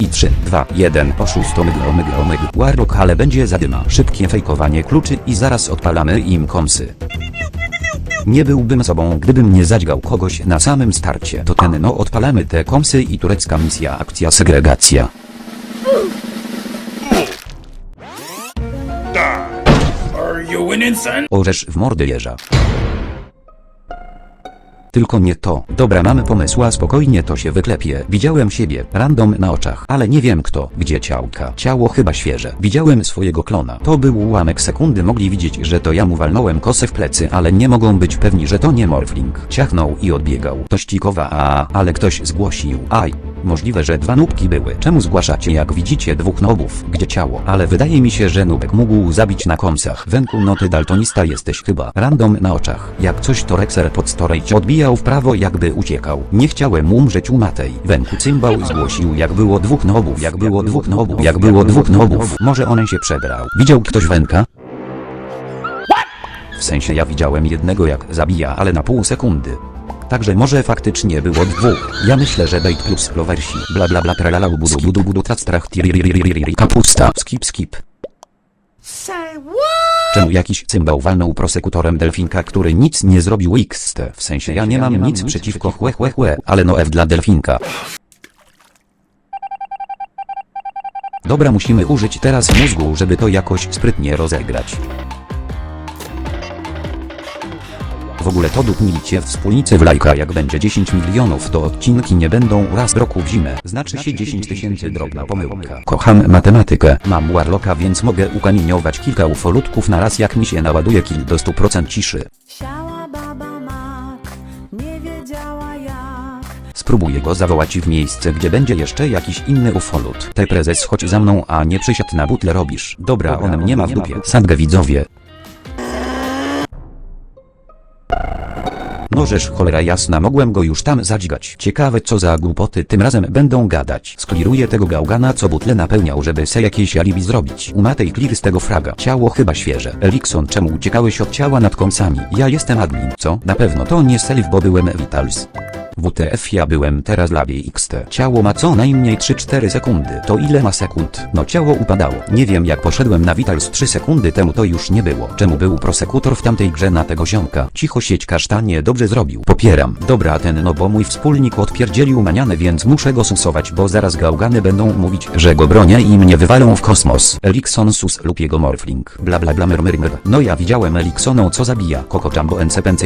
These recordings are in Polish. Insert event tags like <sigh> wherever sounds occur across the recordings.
I 3, 2, 1, oszust omega omega omega. Warlock ale będzie zadyma. Szybkie fejkowanie kluczy i zaraz odpalamy im komsy. Nie byłbym sobą, gdybym nie zadźgał kogoś na samym starcie. To ten no odpalamy te komsy i turecka misja akcja segregacja. Orzesz w mordy jeża. Tylko nie to. Dobra, mamy pomysła, spokojnie to się wyklepie. Widziałem siebie, random na oczach, ale nie wiem kto, gdzie ciałka. Ciało chyba świeże. Widziałem swojego klona. To był ułamek sekundy, mogli widzieć, że to ja mu walnąłem kosę w plecy, ale nie mogą być pewni, że to nie Morfling. Ciachnął i odbiegał. To ścikowa, a, ale ktoś zgłosił. Aj. Możliwe, że dwa nubki były. Czemu zgłaszacie jak widzicie dwóch nobów? Gdzie ciało? Ale wydaje mi się, że nubek mógł zabić na komsach. Wenku no ty daltonista jesteś chyba. Random na oczach. Jak coś to Rexer pod storage odbijał w prawo jakby uciekał. Nie chciałem umrzeć u Matej. Wenku cymbał zgłosił jak było dwóch nobów. Jak było dwóch nobów. Jak było dwóch nobów. Może on się przebrał. Widział ktoś Wenka? W sensie ja widziałem jednego jak zabija, ale na pół sekundy. Także może faktycznie było dwóch. Ja myślę, że bait plus lowersi. Bla bla bla tralala budu budu budu trac trach tiririririri kapusta. Skip skip. Czemu jakiś cymbał walnął prosekutorem delfinka, który nic nie zrobił XT? W sensie ja nie mam nic przeciwko chłe chłe chłe, ale no F dla delfinka. Dobra musimy użyć teraz mózgu, żeby to jakoś sprytnie rozegrać. W ogóle to dupnijcie wspólnicy w lajka jak będzie 10 milionów to odcinki nie będą raz w roku w zimę. Znaczy się 10 tysięcy drobna pomyłka. Kocham matematykę. Mam warlocka więc mogę ukamieniować kilka ufolutków na raz jak mi się naładuje kill do 100% ciszy. Siała baba mak, nie wiedziała jak. Spróbuję go zawołać w miejsce gdzie będzie jeszcze jakiś inny ufolut. Te prezes chodź za mną a nie przysiad na butle robisz. Dobra on mnie ma w dupie. Sadgę widzowie. Nożesz cholera jasna mogłem go już tam zadźgać. Ciekawe co za głupoty tym razem będą gadać. Skliruję tego gałgana co butle napełniał żeby se jakieś alibi zrobić. Umatej clear z tego fraga. Ciało chyba świeże. Elikson czemu uciekałeś od ciała nad kąsami? Ja jestem admin. Co? Na pewno to nie self bo byłem Vitals. WTF ja byłem teraz labie XT. Ciało ma co najmniej 3-4 sekundy. To ile ma sekund? No ciało upadało. Nie wiem jak poszedłem na Vitals 3 sekundy temu to już nie było. Czemu był prosekutor w tamtej grze na tego ziomka? Cicho sieć kasztanie dobrze zrobił. Popieram. Dobra ten no bo mój wspólnik odpierdzielił manianę więc muszę go susować bo zaraz gałgany będą mówić, że go bronię i mnie wywalą w kosmos. Elikson sus lub jego morfling. Bla bla bla mr, mr, mr. No ja widziałem Eliksoną co zabija. Koko jumbo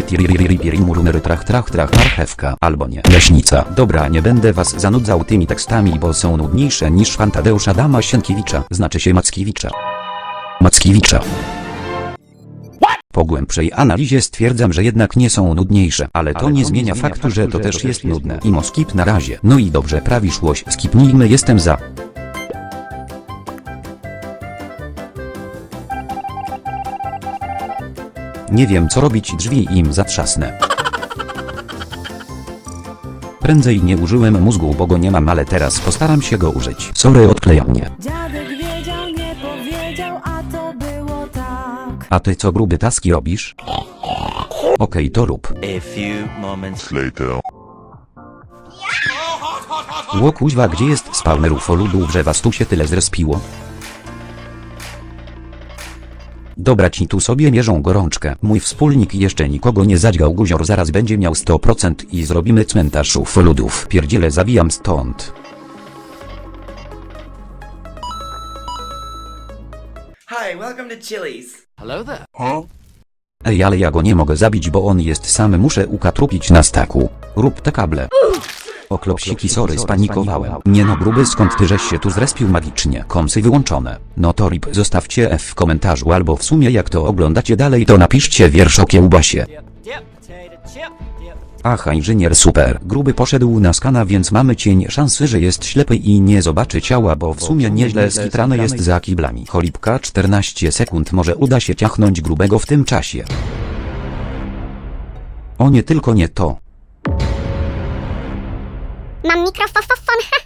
tiriririririmurunery trach trach marchewka nie. Leśnica. Dobra nie będę was zanudzał tymi tekstami bo są nudniejsze niż Fantadeusza Adama Sienkiewicza. Znaczy się Mackiewicza. Mackiewicza. Po głębszej analizie stwierdzam, że jednak nie są nudniejsze, ale to nie zmienia faktu, że to też jest nudne. Imo skip na razie. No i dobrze, prawisz łoś, skipnijmy, jestem za. Nie wiem co robić, drzwi im zatrzasnę. Prędzej nie użyłem mózgu, bo go nie mam, ale teraz postaram się go użyć. Sorry, odkleja mnie. Dziadek wiedział, nie powiedział, a to było tak. A ty co gruby taski robisz? Okej, to rób. A few moments later. Ło kuźwa, gdzie jest spawner ufoludów, że was tu się tyle zrespiło? Dobra ci tu sobie mierzą gorączkę. Mój wspólnik jeszcze nikogo nie zadźgał guzior zaraz będzie miał 100% i zrobimy cmentarz ufoludów. Pierdziele zabijam stąd. Hi, welcome to Chili's. Ej ale ja go nie mogę zabić bo on jest sam muszę ukatrupić na staku. Rób te kable. Klopsiki sorry spanikowałem. Nie no gruby skąd ty żeś się tu zrespił magicznie. Komsy wyłączone. No to rip zostawcie F w komentarzu albo w sumie jak to oglądacie dalej to napiszcie wiersz o kiełbasie. Aha inżynier super. Gruby poszedł na skana więc mamy cień szansy że jest ślepy i nie zobaczy ciała bo w sumie nieźle skitrane jest za kiblami. Cholipka 14 sekund może uda się ciachnąć grubego w tym czasie. O nie tylko nie to. Mam mikrofon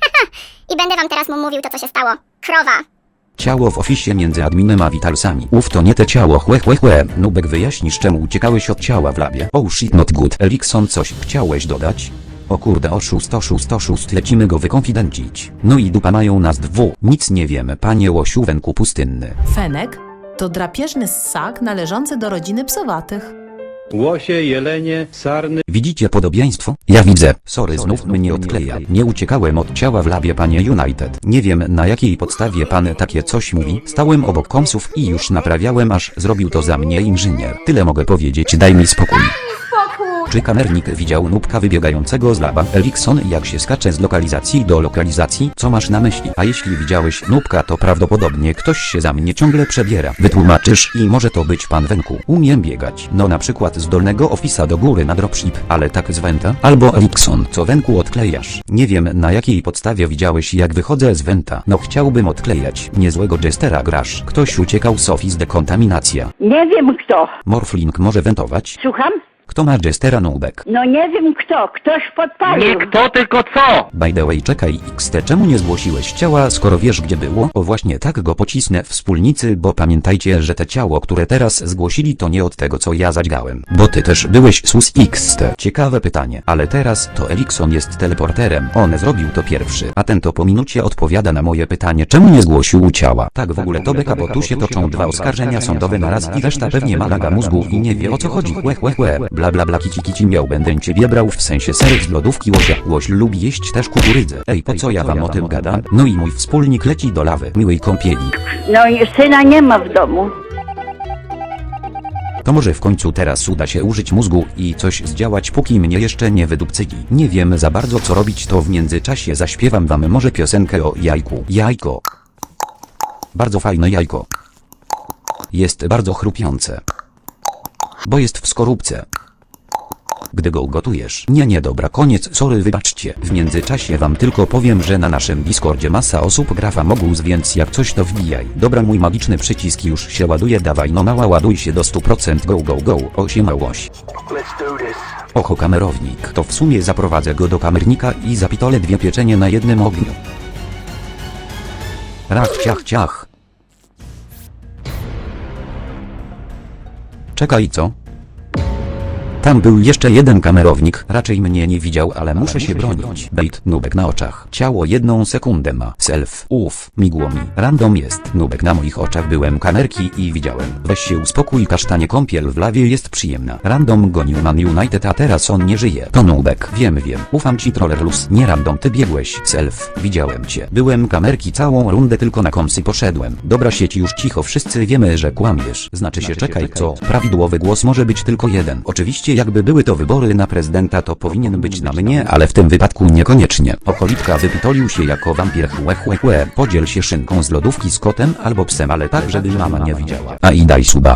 <laughs> i będę wam teraz mu mówił to, co się stało. Krowa. Ciało w ofisie między adminem a witalsami. Uf to nie te ciało chłe chłe chłe. Nubek wyjaśnisz czemu uciekałeś od ciała w labie. Oh shit not good. Elikson coś chciałeś dodać? O kurde oszust oszust oszust lecimy go wykonfidencić. No i dupa mają nas dwu. Nic nie wiemy panie łosiu węku pustynny. Fenek to drapieżny ssak należący do rodziny psowatych. Łosie, jelenie, sarny, Widzicie podobieństwo? Ja widzę. Sorry, znów mnie odkleja. Nie uciekałem od ciała w labie panie United. Nie wiem na jakiej podstawie pan takie coś mówi. Stałem obok komsów i już naprawiałem aż zrobił to za mnie inżynier. Tyle mogę powiedzieć, daj mi spokój. Czy kamernik widział nubka wybiegającego z laba? Elikson jak się skacze z lokalizacji do lokalizacji? Co masz na myśli? A jeśli widziałeś nubka to prawdopodobnie ktoś się za mnie ciągle przebiera. Wytłumaczysz i może to być pan Wenku. Umiem biegać. No na przykład z dolnego ofisa do góry na dropship, ale tak z Wenta? Albo Elikson, co Wenku odklejasz? Nie wiem na jakiej podstawie widziałeś jak wychodzę z Wenta. No chciałbym odklejać. Niezłego Jestera grasz. Ktoś uciekał z office dekontaminacja. Nie wiem kto. Morfling może wentować? Słucham? Kto ma Jestera Nubek? No nie wiem kto. Ktoś podpalił. Nie kto, tylko co? By the way, czekaj, XT, czemu nie zgłosiłeś ciała, skoro wiesz gdzie było? O właśnie tak go pocisnę wspólnicy, bo pamiętajcie, że te ciało, które teraz zgłosili to nie od tego co ja zadźgałem. Bo ty też byłeś sus XT. Ciekawe pytanie, ale teraz to Elikson jest teleporterem, on zrobił to pierwszy, a ten to po minucie odpowiada na moje pytanie, czemu nie zgłosił ciała? Tak w ogóle to beka, bo tu się toczą dwa oskarżenia sądowe na raz i reszta pewnie ma laga mózgu i nie wie o co chodzi. Łe, łe, łe. Bla bla bla kici kici miał będę ciebie brał w sensie serek z lodówki łosia. Łoś lubi jeść też kukurydzę. Ej, po co ja wam o tym gadam? No i mój wspólnik leci do lawy, miłej kąpieli. No i syna nie ma w domu. To może w końcu teraz uda się użyć mózgu i coś zdziałać póki mnie jeszcze nie wydupcyli. Nie wiem za bardzo co robić to w międzyczasie zaśpiewam wam może piosenkę o jajku. Jajko. Bardzo fajne jajko. Jest bardzo chrupiące. Bo jest w skorupce. Gdy go gotujesz. Nie, nie, dobra, koniec, sorry, wybaczcie. W międzyczasie wam tylko powiem, że na naszym Discordzie masa osób gra w Amogus, więc jak coś to wbijaj. Dobra, mój magiczny przycisk już się ładuje, dawaj no mała ładuj się do 100%, go, go, go, osiemałoś. Oho, kamerownik, to w sumie zaprowadzę go do kamernika i zapitolę dwie pieczenie na jednym ogniu. Rach, ciach, ciach. Czekaj, co? Tam był jeszcze jeden kamerownik, raczej mnie nie widział, ale muszę się bronić. Bait, nubek na oczach. Ciało jedną sekundę ma. Self, uff, migło mi. Random jest. Nubek na moich oczach byłem kamerki i widziałem. Weź się uspokój, kasztanie kąpiel w lawie jest przyjemna. Random gonił Man United, a teraz on nie żyje. To nubek. Wiem, wiem. Ufam ci trollerlus. Nie random, ty biegłeś. Self, widziałem cię. Byłem kamerki całą rundę, tylko na komsy poszedłem. Dobra sieć już cicho, wszyscy wiemy, że kłamiesz. Znaczy się czekaj, co? Prawidłowy głos może być tylko jeden. Oczywiście jakby były to wybory na prezydenta to powinien być na mnie, ale w tym wypadku niekoniecznie. Okoliczka wypitolił się jako wampir chłe chłe chłe. Podziel się szynką z lodówki z kotem albo psem, ale tak żeby mama nie widziała. A i daj suba.